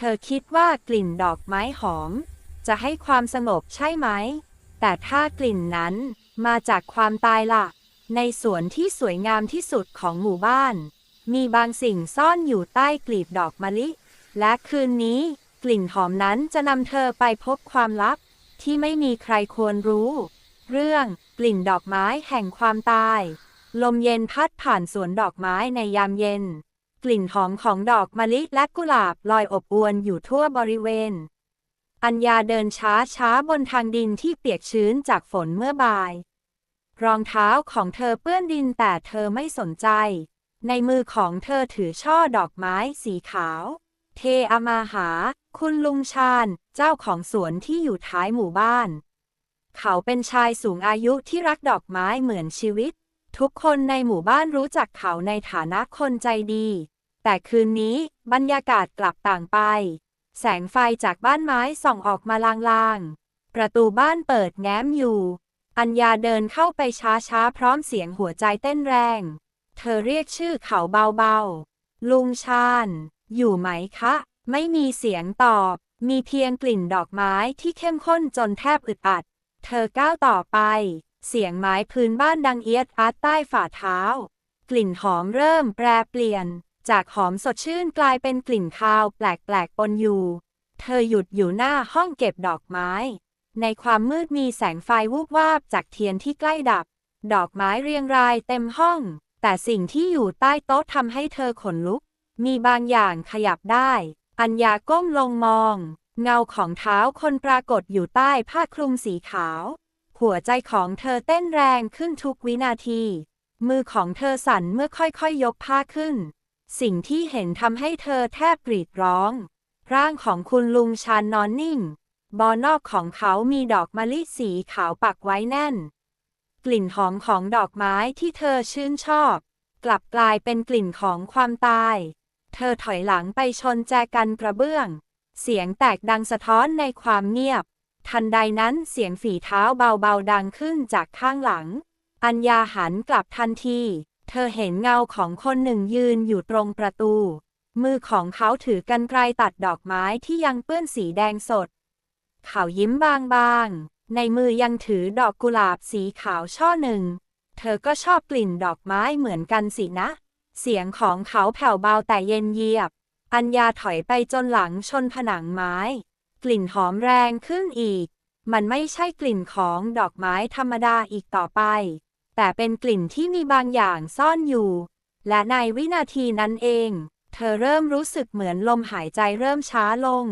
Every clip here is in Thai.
เธอคิดว่ากลิ่นดอกไม้หอม จะให้ความสงบใช่ไหม แต่ถ้ากลิ่นนั้นมาจากความตายล่ะ ในสวนที่สวยงามที่สุดของหมู่บ้าน มีบางสิ่งซ่อนอยู่ใต้กลีบดอกมะลิ และคืนนี้ กลิ่นหอมนั้นจะนำเธอไปพบความลับ ที่ไม่มีใครควรรู้ เรื่องกลิ่นดอกไม้แห่งความตาย ลมเย็นพัดผ่านสวนดอกไม้ในยามเย็น กลิ่นหอมของดอกมะลิและกุหลาบลอยอบอวนอยู่ทั่วบริเวณ อัญญาเดินช้าช้าบนทางดินที่เปียกชื้นจากฝนเมื่อบ่าย รองเท้าของเธอเปื้อนดินแต่เธอไม่สนใจ ในมือของเธอถือช่อดอกไม้สีขาว เทอามาหา คุณลุงชาญ เจ้าของสวนที่อยู่ท้ายหมู่บ้าน เขาเป็นชายสูงอายุที่รักดอกไม้เหมือนชีวิต ทุกคนในหมู่บ้านรู้จักเขาในฐานะคนใจดี แต่คืนนี้บรรยากาศกลับต่างไป แสงไฟจากบ้านไม้ส่องออกมาลางๆ ประตูบ้านเปิดแง้มอยู่ อัญญาเดินเข้าไปช้าๆ พร้อมเสียงหัวใจเต้นแรง เธอเรียกชื่อเขาเบาๆ ลุงชาญ อยู่ไหมคะ ไม่มีเสียงตอบ มีเพียงกลิ่นดอกไม้ที่เข้มข้นจนแทบอึดอัด เธอก้าวต่อไป เสียงไม้พื้นบ้านดังเอียดอาร์ตใต้ฝ่าเท้า กลิ่นหอมเริ่มแปรเปลี่ยน จากหอมสดชื่นกลายเป็นกลิ่นคาวแปลกๆปนอยู่ เธอหยุดอยู่หน้าห้องเก็บดอกไม้ ในความมืดมีแสงไฟวูบวาบจากเทียนที่ใกล้ดับ ดอกไม้เรียงรายเต็มห้อง แต่สิ่งที่อยู่ใต้โต๊ะทำให้เธอขนลุก มีบางอย่างขยับได้ อัญญาก้มลงมอง เงาของเท้าคนปรากฏอยู่ใต้ผ้าคลุมสีขาว หัวใจของเธอเต้นแรงขึ้นทุกวินาที มือของเธอสั่นเมื่อค่อยๆยกผ้าขึ้น สิ่งที่เห็นทำให้เธอแทบกรีดร้อง ร่างของคุณลุงชานนอนนิ่ง บอนอกของเขามีดอกมะลิสีขาวปักไว้แน่น กลิ่นหอมของดอกไม้ที่เธอชื่นชอบ กลับกลายเป็นกลิ่นของความตาย เธอถอยหลังไปชนแจกันกระเบื้อง เสียงแตกดังสะท้อนในความเงียบ ทันใดนั้นเสียงฝีเท้าเบาๆดังขึ้นจากข้างหลัง อัญญาหันกลับทันที เธอเห็นเงาของคนหนึ่งยืนอยู่ตรงประตู มือของเขาถือกันไกรตัดดอกไม้ที่ยังเปื้อนสีแดงสด เขายิ้มบางๆ ในมือยังถือดอกกุหลาบสีขาวช่อหนึ่ง เธอก็ชอบกลิ่นดอกไม้เหมือนกันสินะ เสียงของเขาแผ่วเบาแต่เย็นเยียบ อัญญาถอยไปจนหลังชนผนังไม้ กลิ่นหอมแรงขึ้นอีก มันไม่ใช่กลิ่นของดอกไม้ธรรมดาอีกต่อไป แต่เป็นกลิ่นที่มีบางอย่างซ่อนอยู่ และในวินาทีนั้นเอง เธอเริ่มรู้สึกเหมือนลมหายใจเริ่มช้าลง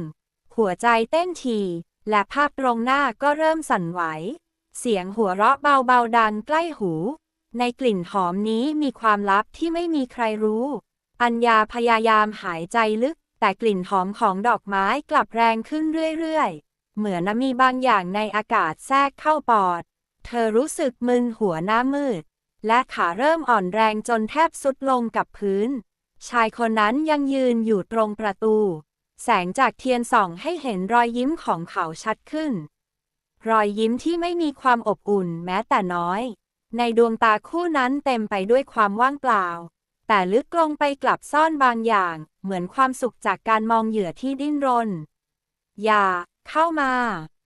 หัวใจเต้นทีและภาพตรงหน้าก็เริ่มสั่นไหว เสียงหัวเราะเบาๆดังใกล้หู ในกลิ่นหอมนี้มีความลับที่ไม่มีใครรู้ อัญญาพยายามหายใจลึก แต่กลิ่นหอมของดอกไม้กลับแรงขึ้นเรื่อยๆ เหมือนมีบางอย่างในอากาศแทรกเข้าปอด เธอรู้สึกมึนหัวหน้ามืด และขาเริ่มอ่อนแรงจนแทบสุดลงกับพื้น ชายคนนั้นยังยืนอยู่ตรงประตู แสงจากเทียนส่องให้เห็นรอยยิ้มของเขาชัดขึ้น รอยยิ้มที่ไม่มีความอบอุ่นแม้แต่น้อย ในดวงตาคู่นั้นเต็มไปด้วยความว่างเปล่า แต่ลึกลงไปกลับซ่อนบางอย่าง เหมือนความสุขจากการมองเหยื่อที่ดิ้นรน อย่า เข้ามา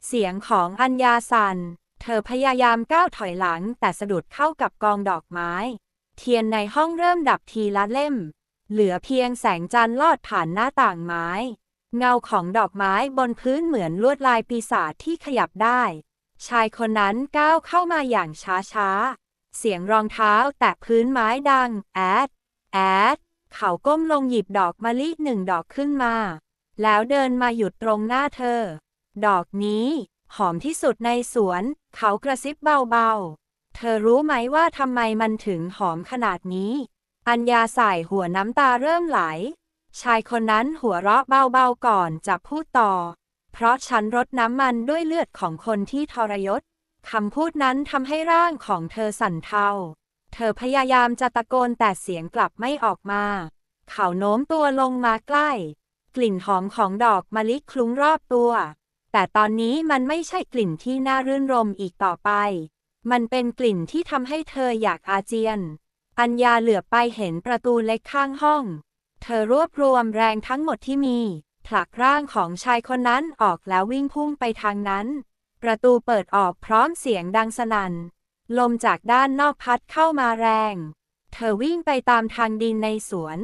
เสียงของอัญญาสัน เธอพยายามก้าวถอยหลัง แต่สะดุดเข้ากับกองดอกไม้ เทียนในห้องเริ่มดับทีละเล่ม เหลือเพียงแสงจันทร์ลอดผ่านหน้าต่างไม้ เงาของดอกไม้บนพื้นเหมือนลวดลายปีศาจที่ขยับได้ ชายคนนั้นก้าวเข้ามาอย่างช้าๆ เสียงรองเท้าแตะพื้นไม้ดัง แอด แอด เขาก้มลงหยิบดอกมะลิหนึ่งดอกขึ้นมา แล้วเดินมาหยุดตรงหน้าเธอ ดอกนี้ หอมที่สุดในสวน เขากระซิบเบาๆ เธอรู้ไหมว่าทำไมมันถึงหอมขนาดนี้ อัญญาใส่หัวน้ำตาเริ่มไหล ชายคนนั้นหัวเราะเบาๆก่อนจะพูดต่อ เพราะฉันรดน้ำมันด้วยเลือดของคนที่ทรยศคำพูดนั้นทำให้ร่างของเธอสั่นเทา เธอพยายามจะตะโกนแต่เสียงกลับไม่ออกมา เขาโน้มตัวลงมาใกล้ กลิ่นหอมของดอกมะลิคลุ้งรอบตัว แต่ตอนนี้มันไม่ใช่กลิ่นที่น่ารื่นรมอีกต่อไป มันเป็นกลิ่นที่ทำให้เธออยากอาเจียน อัญญาเหลือบไปเห็นประตูเล็กข้างห้อง เธอรวบรวมแรงทั้งหมดที่มีผลักร่างของชายคนนั้นออกแล้ววิ่งพุ่งไปทางนั้น ประตูเปิดออกพร้อมเสียงดังสนั่น ลมจากด้านนอกพัดเข้ามาแรง เธอวิ่งไปตามทางดินในสวน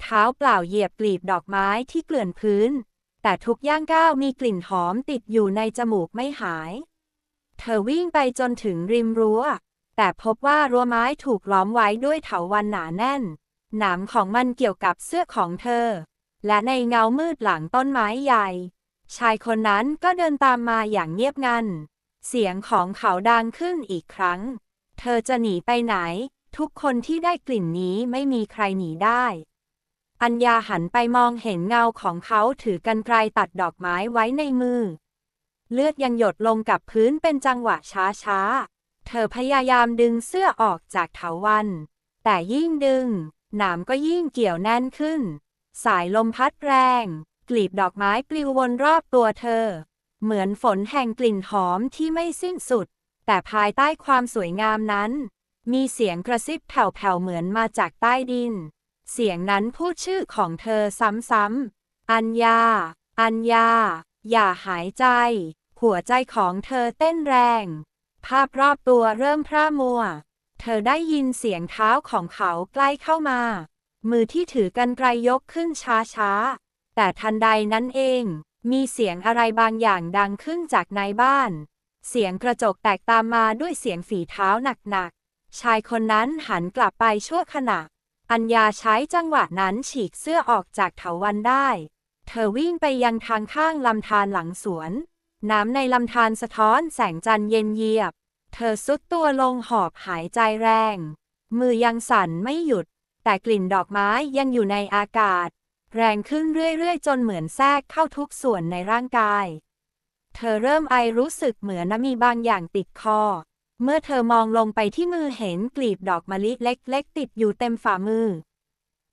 เท้าเปล่าเหยียบกลีบดอกไม้ที่เกลื่อนพื้น แต่ทุกย่างก้าวมีกลิ่นหอมติดอยู่ในจมูกไม่หาย เธอวิ่งไปจนถึงริมรั้ว แต่พบว่ารั้วไม้ถูกล้อมไว้ด้วยเถาวัลย์หนาแน่น หนามของมันเกี่ยวกับเสื้อของเธอ และในเงามืดหลังต้นไม้ใหญ่ ชายคนนั้นก็เดินตามมาอย่างเงียบงัน เสียงของเขาดังขึ้นอีกครั้ง เธอจะหนีไปไหน ทุกคนที่ได้กลิ่นนี้ไม่มีใครหนีได้ อัญญาหันไปมองเห็นเงาของเขาถือกันไกรตัดดอกไม้ไว้ในมือ เลือดยังหยดลงกับพื้นเป็นจังหวะช้าๆ เธอพยายามดึงเสื้อออกจากเถาวัน แต่ยิ่งดึง หนามก็ยิ่งเกี่ยวแน่นขึ้น สายลมพัดแรง กลีบดอกไม้ปลิววนรอบตัวเธอ เหมือนฝนแห่งกลิ่นหอมที่ไม่สิ้นสุด แต่ภายใต้ความสวยงามนั้น มีเสียงกระซิบแผ่วๆเหมือนมาจากใต้ดิน เสียงนั้นพูดชื่อของเธอซ้ำๆ อัญญา อัญญา อย่าหายใจ หัวใจของเธอเต้นแรง ภาพรอบตัวเริ่มพร่ามัว เธอได้ยินเสียงเท้าของเขาใกล้เข้ามา มือที่ถือกันไกรยกขึ้นช้าๆ แต่ทันใดนั้นเอง มีเสียงอะไรบางอย่างดังขึ้นจากในบ้าน เสียงกระจกแตกตามมาด้วยเสียงฝีเท้าหนักๆ ชายคนนั้นหันกลับไปชั่วขณะ อัญญาใช้จังหวะนั้นฉีกเสื้อออกจากเถาวันได้ เธอวิ่งไปยังทางข้างลำธารหลังสวน น้ำในลำธารสะท้อนแสงจันทร์เย็นเยียบ เธอซุดตัวลงหอบหายใจแรง มือยังสั่นไม่หยุด แต่กลิ่นดอกไม้ยังอยู่ในอากาศ แรงขึ้นเรื่อยๆ จนเหมือนแทรกเข้าทุกส่วนในร่างกาย เธอเริ่มไอรู้สึกเหมือนมีบางอย่างติดคอ เมื่อเธอมองลงไปที่มือเห็นกลีบดอกมะลิเล็กๆ ติดอยู่เต็มฝ่ามือ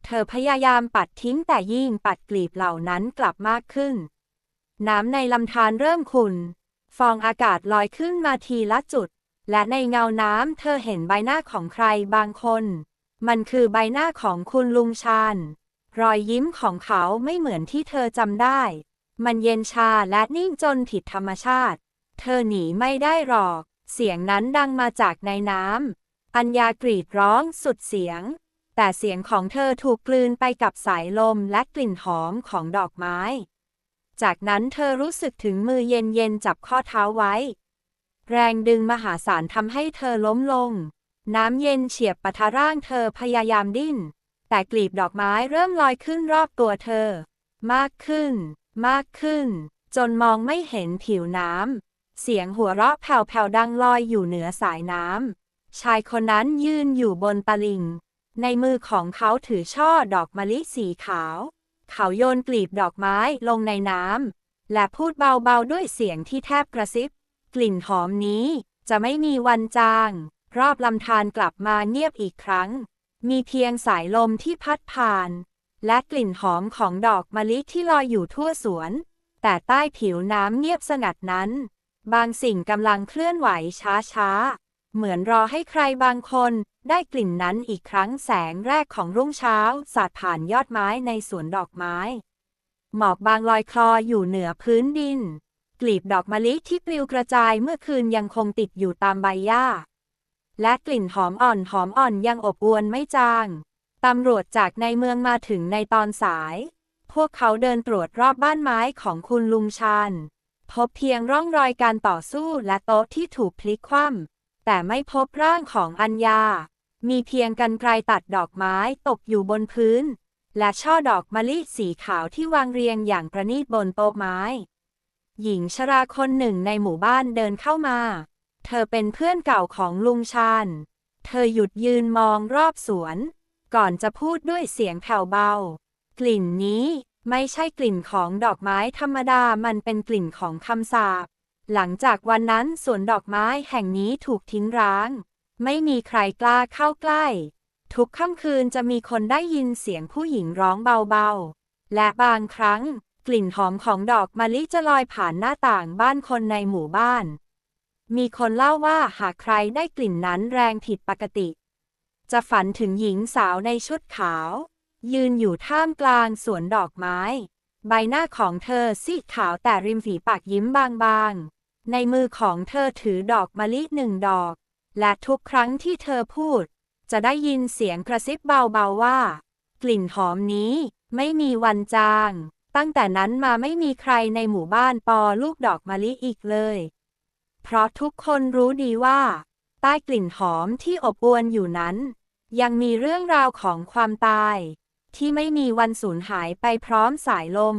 เธอพยายามปัดทิ้งแต่ยิ่งปัดกลีบเหล่านั้นกลับมากขึ้น น้ำในลำธารเริ่มขุ่น ฟองอากาศลอยขึ้นมาทีละจุด และในเงาน้ำเธอเห็นใบหน้าของใครบางคน มันคือใบหน้าของคุณลุงชาญ รอยยิ้มของเขาไม่เหมือนที่เธอจำได้ มันเย็นชาและนิ่งจนผิดธรรมชาติ เธอหนีไม่ได้หรอก เสียงนั้นดังมาจากในน้ำ อัญญากรีดร้องสุดเสียง แต่เสียงของเธอถูกกลืนไปกับสายลมและกลิ่นหอมของดอกไม้ จากนั้นเธอรู้สึกถึงมือเย็นๆจับข้อเท้าไว้ แรงดึงมหาศาลทำให้เธอล้มลง น้ำเย็นเฉียบปะทะร่างเธอพยายามดิ้น แต่กลีบดอกไม้เริ่มลอยขึ้นรอบตัวเธอ มากขึ้น มากขึ้น จนมองไม่เห็นผิวน้ำ เสียงหัวเราะแผ่วๆดังลอยอยู่เหนือสายน้ำ ชายคนนั้นยืนอยู่บนตลิ่งในมือของเขาถือช่อดอกมะลิสีขาว เขาโยนกลีบดอกไม้ลงในน้ำ และพูดเบาๆด้วยเสียงที่แทบกระซิบ กลิ่นหอมนี้จะไม่มีวันจาง รอบลำธารกลับมาเงียบอีกครั้ง มีเพียงสายลมที่พัดผ่าน และกลิ่นหอมของดอกมะลิที่ลอยอยู่ทั่วสวน แต่ใต้ผิวน้ำเงียบสงัดนั้น บางสิ่งกำลังเคลื่อนไหวช้าๆ เหมือนรอให้ใครบางคนได้กลิ่นนั้นอีกครั้งแสงแรกของรุ่งเช้า สาดผ่านยอดไม้ในสวนดอกไม้ หมอกบางลอยคลออยู่เหนือพื้นดิน กลีบดอกมะลิที่ปลิวกระจายเมื่อคืนยังคงติดอยู่ตามใบหญ้า และกลิ่นหอมอ่อนหอมอ่อนยังอบอวนไม่จาง ตำรวจจากในเมืองมาถึงในตอนสาย พวกเขาเดินตรวจรอบบ้านไม้ของคุณลุงชาญพบเพียงร่องรอยการต่อสู้และโต๊ะที่ถูกพลิกคว่ำแต่ไม่พบร่างของอัญญา มีเพียงกันไกรตัดดอกไม้ตกอยู่บนพื้น และช่อดอกมะลิสีขาวที่วางเรียงอย่างประณีตบนโต๊ะไม้ หญิงชราคนหนึ่งในหมู่บ้านเดินเข้ามา เธอเป็นเพื่อนเก่าของลุงชาญเธอหยุดยืนมองรอบสวน ก่อนจะพูดด้วยเสียงแผ่วเบา กลิ่นนี้ไม่ใช่กลิ่นของดอกไม้ธรรมดามันเป็นกลิ่นของคำสาปหลังจากวันนั้นสวนดอกไม้แห่งนี้ถูกทิ้งร้าง ไม่มีใครกล้าเข้าใกล้ ทุกค่ำคืนจะมีคนได้ยินเสียงผู้หญิงร้องเบาๆ และบางครั้ง กลิ่นหอมของดอกมะลิจะลอยผ่านหน้าต่างบ้านคนในหมู่บ้าน มีคนเล่าว่าหากใครได้กลิ่นนั้นแรงผิดปกติ จะฝันถึงหญิงสาวในชุดขาว ยืนอยู่ท่ามกลางสวนดอกไม้ ใบหน้าของเธอซีดขาวแต่ริมฝีปากยิ้มบางๆ ในมือของเธอถือดอกมะลิหนึ่งดอก และทุกครั้งที่เธอพูด จะได้ยินเสียงกระซิบเบาๆว่า กลิ่นหอมนี้ไม่มีวันจาง ตั้งแต่นั้นมาไม่มีใครในหมู่บ้านปอลูกดอกมะลิอีกเลย เพราะทุกคนรู้ดีว่า ใต้กลิ่นหอมที่อบอวลอยู่นั้น ยังมีเรื่องราวของความตาย ที่ไม่มีวันสูญหายไปพร้อมสายลม